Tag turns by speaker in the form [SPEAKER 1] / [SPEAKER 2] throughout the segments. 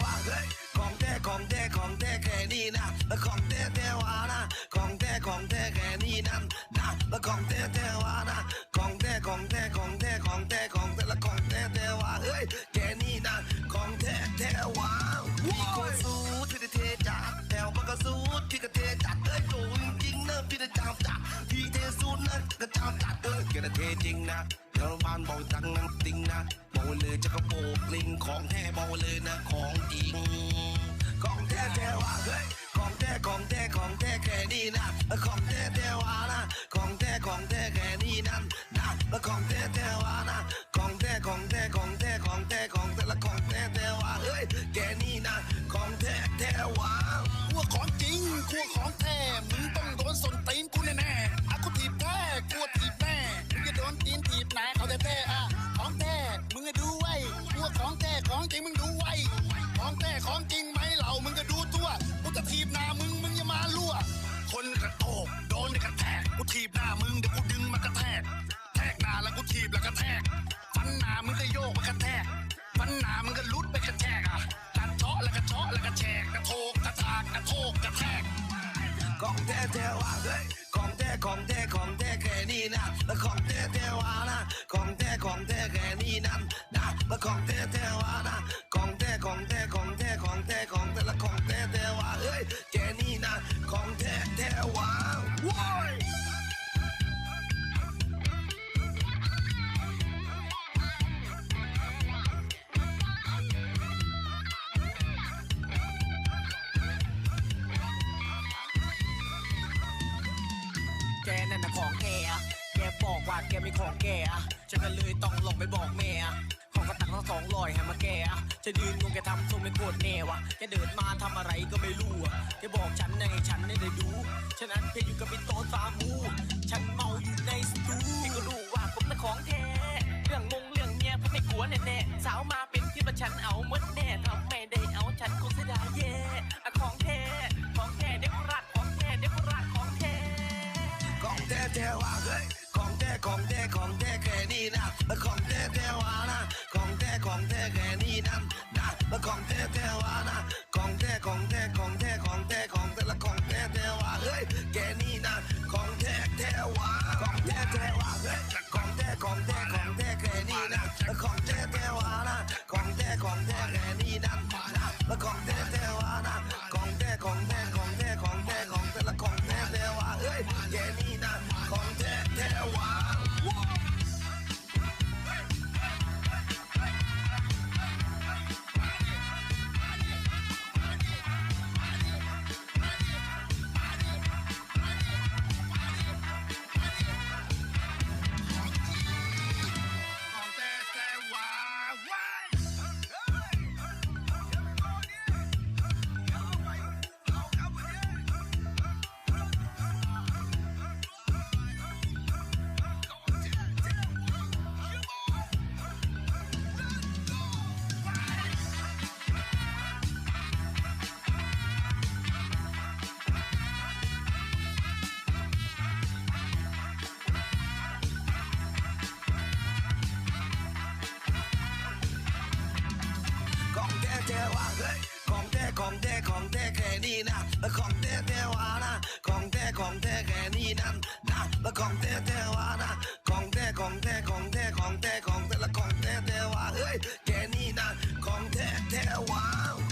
[SPEAKER 1] ของแท้แท้ว่าเฮ้ยของแท้ของแท้ของแท้แค่นี้นะแล้วของแท้แท้ว่านะของแท้ของแท้แค่นี้นั่นนะแล้วของแท้แท้ว่านะของแท้ของแท้ของแท้ของแท้ของแท้และของแท้แท้ว่าเฮ้ยแค่นี้นะของแท้แท้ว่าพี่ก็สู้ที่เทจัดแถวมันก็สู้ที่จะเทจัดเอ้ยโดนจริงนะพี่จะจามจัดพี่เทสู้นะก็จามจัดเอ้ยแกจะเทจริงนะ เดี๋ยวบ้านบอกจังนั้นจริงนะบอกเลยจะกระโปกลิงของแท้บอกเลยนะของจริงของแท้แท้ว่าเฮ้ยของแท้ของแท้ของแท้แค่นี้นะของแท้แท้ว่านะของแท้ของแท้แค่นี้นั่นนะของแท้แท้ว่านะของแท้ของแท้ของแท้ของแท้ของแท้ละของแท้แท้ว่าเฮ้ยแค่นี้นะของแท้แท้ว่า
[SPEAKER 2] พวของจริงพวของแท้มึงต้องโดนสนตีนกูแน่ๆ ของจริงไหมเหล่ามึงก็ดูตัวกูจะถีบหน้ามึงมึงอย่ามาลั่ว คนกระโตกโดนกระแทกกูถีบหน้ามึงเดี๋ยวกูดึงมากระแทก แทกหน้าแล้วกูถีบแล้วกระแทกฟันหน้ามึงก็โยกมากระแทกฟันหน้ามึงก็ลุดไปกระแทกอะกัดเชาะแล้วกระเชาะแล้วกระแชกกระโทกกระทากกระโทกกระแทก
[SPEAKER 1] ของแท้แท้ว่าเฮ้ยของแท้ของแท้ของแท้แค่นี้นะแล้วของแท้แท้ว่านะ ของแท้ของแท้แค่นี้นั่นนะแล้วของแท้แท้ว่านะ ของแท้ของแท้ของ นั่น
[SPEAKER 3] น่ะของแกแกบอกว่าแกไม่ของแกฉันก็เลยต้องลงไปบอกแม่ของกระตังทั้งสองลอยให้มาแกจะยืนงงแกทำทรงเป็นโกรธแน่วะแกเดินมาทำอะไรก็ไม่รู้อะแกบอกฉันให้ฉันได้ดูฉะนั้นแกอยู่กับพี่โตสามูฉันเมาอยู่ในสตูพี่ก็รู้ว่าผมน่ะของแท้เรื่องมงเรื่องเมียผมไม่กลัวแน่ๆสาวมาเป็นที่ว่าฉันเอาหมดแน่ทำไม่ได้เอาฉันคงเสียดาย แท้
[SPEAKER 1] ว่าเฮ้ยของแท้ของแท้ของแท้แค่นี้นะแล้วของแท้แท้ว่านะของแท้ของแท้แค่นี้นั่นนะแล้วของแท้แท้ว่านะของแท้ของแท้ของแท้ของแท้ของแท้ละของแท้แท้ว่าเฮ้ยแค่นี้นะของแท้แท้ว่าของแท้แท้ว่าเฮ้ยของแท้ของแท้ของแท้แค่นี้นะแล้วของแท้แท้ว่านะของแท้ของแท้แค่นี้นั่นนะแล้วของ ว่าเฮ้ยของแท้
[SPEAKER 2] ของแท้
[SPEAKER 1] ของแท้แค่นี้นะแล้วของแท้แท้ว่านะของแท้ของแท้แค่นี้นั่นนะแล้วของแท้แท้ว่านะของแท้ของแท้ของแท้ของแท้ของแท้และของแท้แท้ว่าเฮ้ยแค่นี้นะของแท้แท้ว่า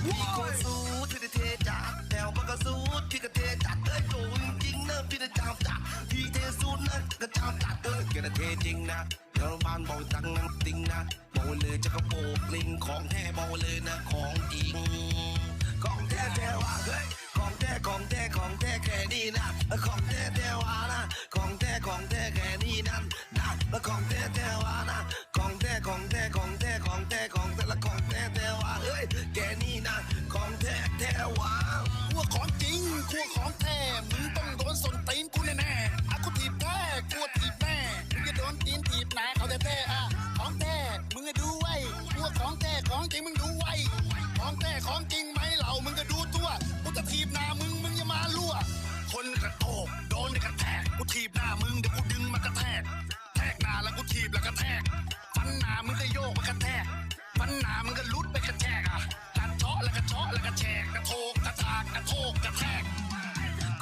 [SPEAKER 1] พี่ก็สู้ที่เทจัดแถวมันก็สู้ที่จะเทจัดเอ้ยโดนจริงนะพี่จะจามจัดพี่เทสู้นะก็จามจัดเอ้ยแกจะเทจริงนะ เดี๋ยวบ้านบอกจังนั้นจริงนะบอกเลยจะกระโปกลิงของแท้บอกเลยนะของจริงของแท้แท้ว่าเฮ้ยของแท้ของแท้ของแท้แค่นี้นะของแท้แท้ว่านะของแท้ของแท้แค่นี้นั่นนะแล้วของแท้แท้ว่านะของแท้ของแท้ของแท้ของแท้ของแท้ละของแท้แท้ว่าเฮ้ยแค่นี้นะของแท้แท้ว่า
[SPEAKER 2] พวของจริงพวของแท้มึงต้องโดนสนตีนกูแน่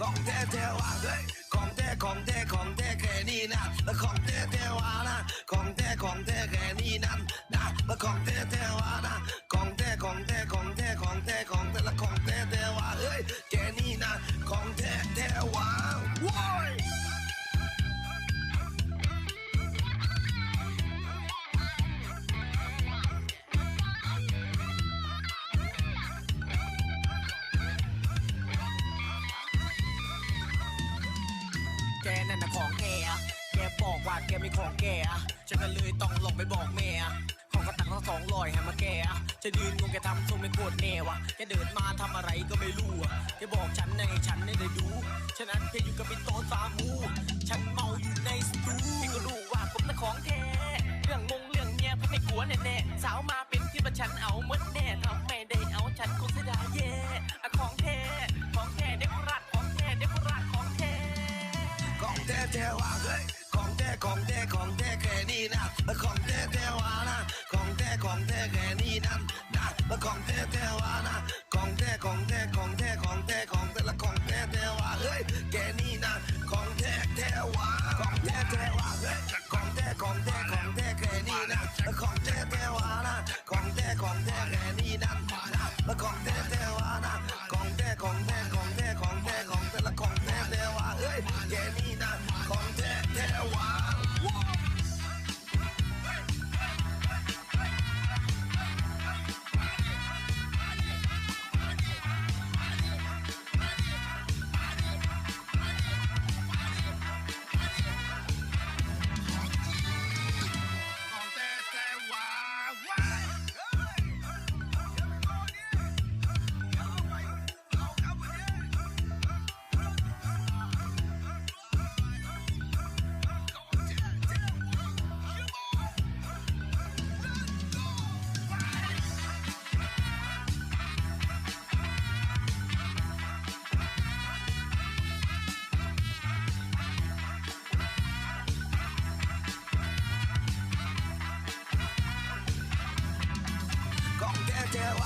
[SPEAKER 2] ของแท้แท้ว่าเฮ้
[SPEAKER 1] ยของแท้ของแท้ของแท้แค่นี้นะแล้วของแท้แท้ว่านะของแท้ของแท้แค่นี้นั่นนะแล้วของแท้แท้ว่านะของแท้ของแท้ของแท้ของแท้ของแต่ละของแท้แท้ว่าเฮ้ยแค่นี้นะของแท้แท้ว่าว้าย
[SPEAKER 3] นั่นน่ะของแกแกบอกว่าแกมีของแกฉันก็เลยต้องลงไปบอกแม่ของกระตังทั้งสองลอยให้มาแกจะยืนงงแกทำทรงไม่โคตรแน่วะแกเดินมาทำอะไรก็ไม่รู้แกบอกฉันในฉันไม่ได้ดูฉะนั้นแกอยู่กับไอ้โต๊ะสามูฉันเมาอยู่ในสตูพี่ก็รู้ว่าผมน่ะของแท้เรื่องมงเรื่องเมียผมไม่กลัวแน่ๆสาวมาเป็นคิดว่าฉันเอาหมดแน่ทำไม่ได้เอาฉันคงเสียดาย ของแท้แท้
[SPEAKER 1] ว่าเฮ้ยของแท้ของแท้ของแท้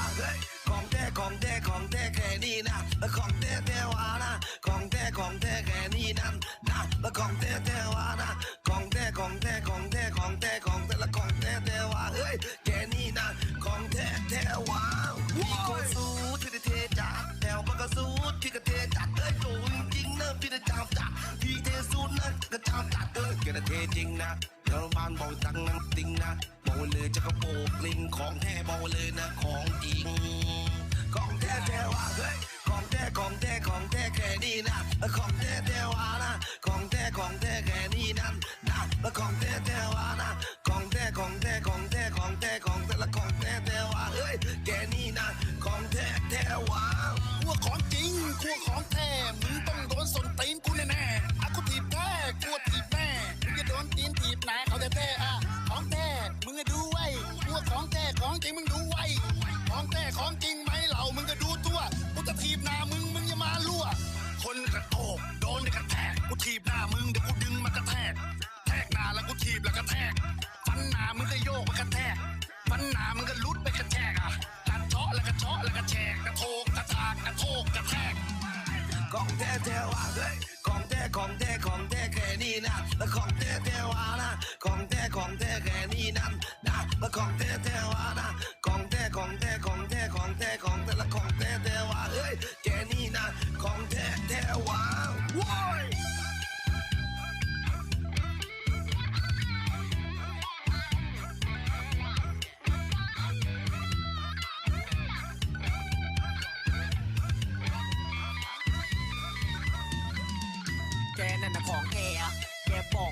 [SPEAKER 1] ว่าเฮ้ยของแท้ของแท้ของแท้แค่นี้นะแล้วของแท้แท้ว่านะของแท้ของแท้แค่นี้นั่นนะแล้วของแท้แท้ว่านะของแท้ของแท้ของแท้ของแท้ของแต่ละของแท้แท้ว่าเฮ้ยแค่นี้นะของแท้แท้ว่าพี่ก็สู้ที่ได้เทจัดแถวมันก็สู้ที่ก็เทจัดเอ้ยโดนจริงนะพี่ได้จามจัดพี่เทสู้นะก็จามจัดเอ้ยแกได้เทจริงนะเดี๋ยวบ้านบอกจังนั้นจริงนะ บอกเลยจะกระโปกลิงของแท้บอกเลยนะของจริงของแท้แท้ว่าเฮ้ยของแท้ของแท้ของแท้แค่นี้นะของแท้แท้ว่านะของแท้ของแท้แค่นี้นั่นนะของแท้แท้ว่านะของแท้ของแท้ของแท้ของแท้ของแต่ละของแท้แท้ว่าเฮ้ยแค่นี้นะของแท้แท้ว่า
[SPEAKER 2] พวของจริงพวของแท้มึงต้องโดนสนตีนกูแน่ๆอะกูถีบ ของแท้ของแท้ของแท้แค่
[SPEAKER 1] นี้นะแล้วของแท้แท้วานะ ของแท้ของแท้แค่นี้นั่นนะแล้วของแท้แท้วานะ ของแท้ของแท้ของแท้ของแท้ของแต่ละของแท้แท้ว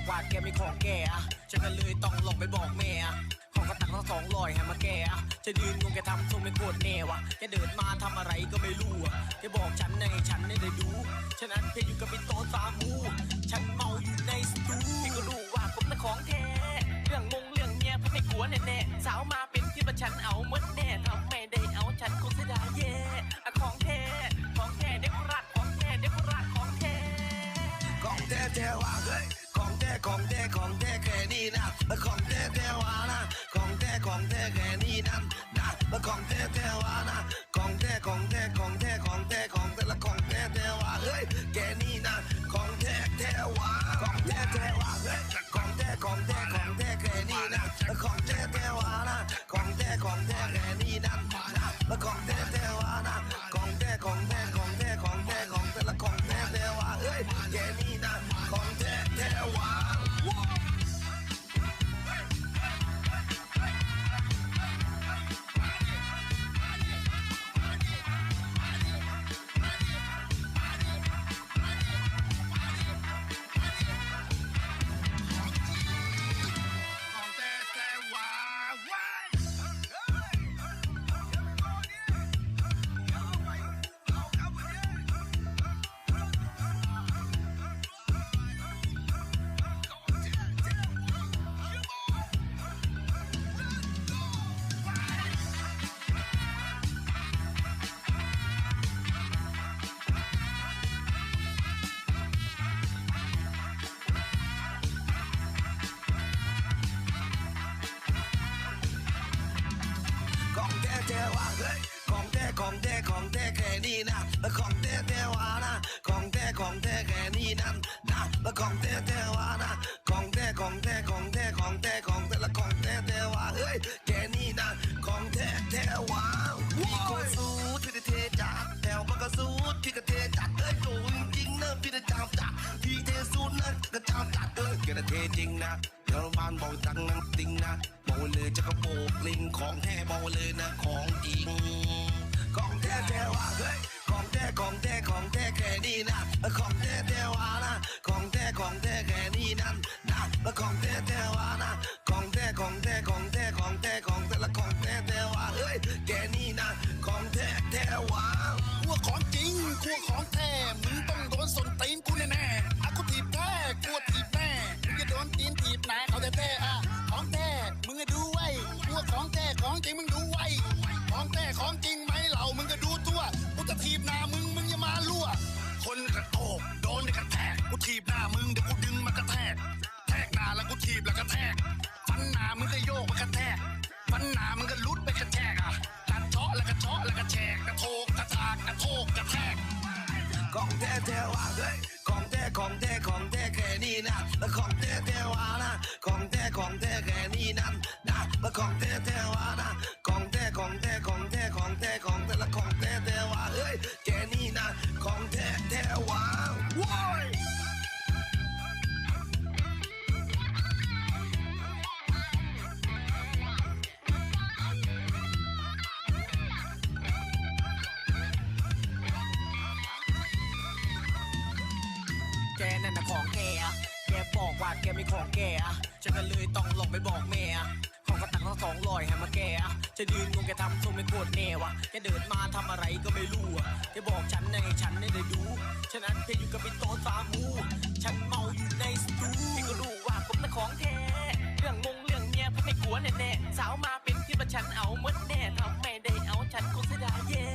[SPEAKER 1] ว่า
[SPEAKER 3] แกมีของแกอะฉันก็เลยต้องหลงไปบอกแม่อะของกระตังทั้งสองลอยให้มาแกอะจะยืนงงแกทำทรงไม่โคตรแน่วะแกเดินมาทำอะไรก็ไม่รู้อะแกบอกฉันในฉันไม่ได้ดูฉะนั้นแกอยู่กับไอ้โตสามูฉันเมาอยู่ในสตูพี่ก็รู้ว่าผมน่ะของแท้เรื่องมงเรื่องเมียผมไม่กลัวแน่ๆสาวมาเป็นคิดว่าฉันเอาหมดแน่ทำไม่ได้เอาฉันคงเสียดายแย่ของแท้ของแท้เด็กรักของแท้เด็กรักของแท้
[SPEAKER 1] ของแท้แท้ว่า ของแท้ของแท้แค่นี้นะของแท้แท้วานะของแท้ของแท้แค่นี้นั้นนะของแท้แท้วานะของแท้ของแท้ของแท้ของแท้ของแต่ละของแท้แท้วาเฮ้ยแค่นี้นะของแท้แท้วาของแท้แท้วา แท้แท้วาเฮ้ยของแท้ของแท้ของแท้แค่นี้นะของแท้แท้วานะของแท้ของแท้แค่นี้นั่นนะแล้วของแท้แท้วานะของแท้ของแท้ของแท้ของแท้ของแท้ละของแท้แท้วาเฮ้ยแค่นี้นะของแท้แท้วาพี่ก็สู้ที่จะเทจัดแถวมันก็สู้ที่ก็เทจัดเอ้ยโดนจริงนะพี่จะจามจัดพี่เทสู้นะก็จามจัดเอ้ยกจะเทจริงนะ เดี๋ยวบ้านบอกจังนังติงนะบอกเลยจะกระโปกลิงของแท้บอกเลยนะของจริงของแท้แท้ว่าเฮ้ยของแท้ของแท้ของแท้แค่นี้นะของแท้แท้ว่านะของแท้ของแท้แค่นี้นั่นนะของแท้แท้ว่านะของแท้ของแท้ของ
[SPEAKER 2] จริงมึงดูไว้ของแท้ของจริงไหมเหล่ามึงก็ดูตัวกูจะถีบหน้ามึงมึงอย่ามาลั่วคนกระโตกโดนกระแทกกูถีบหน้ามึงเดี๋ยวกูดึงมากระแทกแทกหน้าแล้วกูถีบแล้วกระแทกฟันหน้ามึงก็โยกมากระแทกฟันหน้ามึงก็ลุดไปกระแทกอะกัดเจาะแล้วก็เจาะแล้วก็แฉกกระโทกกระทากกระโทกกระแทก
[SPEAKER 1] ของแท้แท้ว่าเฮ้ย ท้ของแท้ของแท้แค่นี้นะของแท้แท้วานะของแท้ของแท้แค่นี้นั้นนะของแท้แท้วานะของแท้ของแท้ของแท้ของแท้ของแท้ละของแท้แท้วาเฮ้ยแค่นี้นะของแท้แท้วาว้าย
[SPEAKER 3] แกนั่นน่ะของแกอะแกบอกว่าแกมีของแกอะฉันก็เลยต้องหลงไปบอกแม่อะของกระตักทั้งสองลอยให้มาแกอะจะยืนงงแกทำทรงไม่โคตรแน่วะแกเดินมาทำอะไรก็ไม่รู้อะแกบอกฉันในฉันไม่ได้ดูฉะนั้นแกอยู่กับพี่โตสามูฉันเมาอยู่ในสตูพี่ก็รู้ว่าผมน่ะของแท้เรื่องมงเรื่องเมียพี่ไม่กลัวแน่ๆสาวมาเป็นที่ว่าฉันเอาหมดแน่ทำไม่ได้เอาฉันคงเสียดายแย่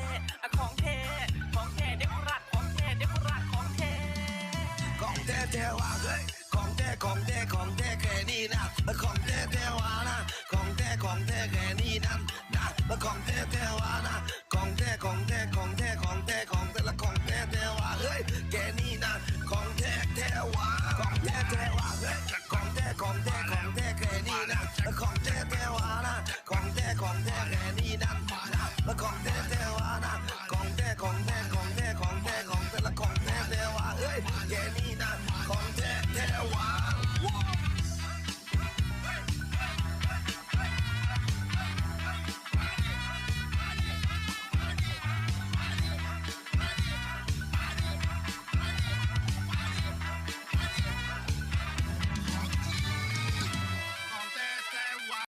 [SPEAKER 3] แท้
[SPEAKER 1] ว่าเฮ้ยของแท้ของแท้ของแท้แค่นี้นะของแท้แท้ว่านะของแท้ของแท้แค่นี้นั่นนะของแท้แท้ว่านะของแท้ของแท้ของแท้ของแท้ของแท้ละของแท้แท้ว่าเฮ้ยแค่นี้นะของแท้แท้ว่าของแท้แท้ว่าเฮ้ยของแท้ของแท้ของแท้แค่นี้นะของแท้แท้ว่านะของแท้ของแท้แค่นี้นั่นนะของแท่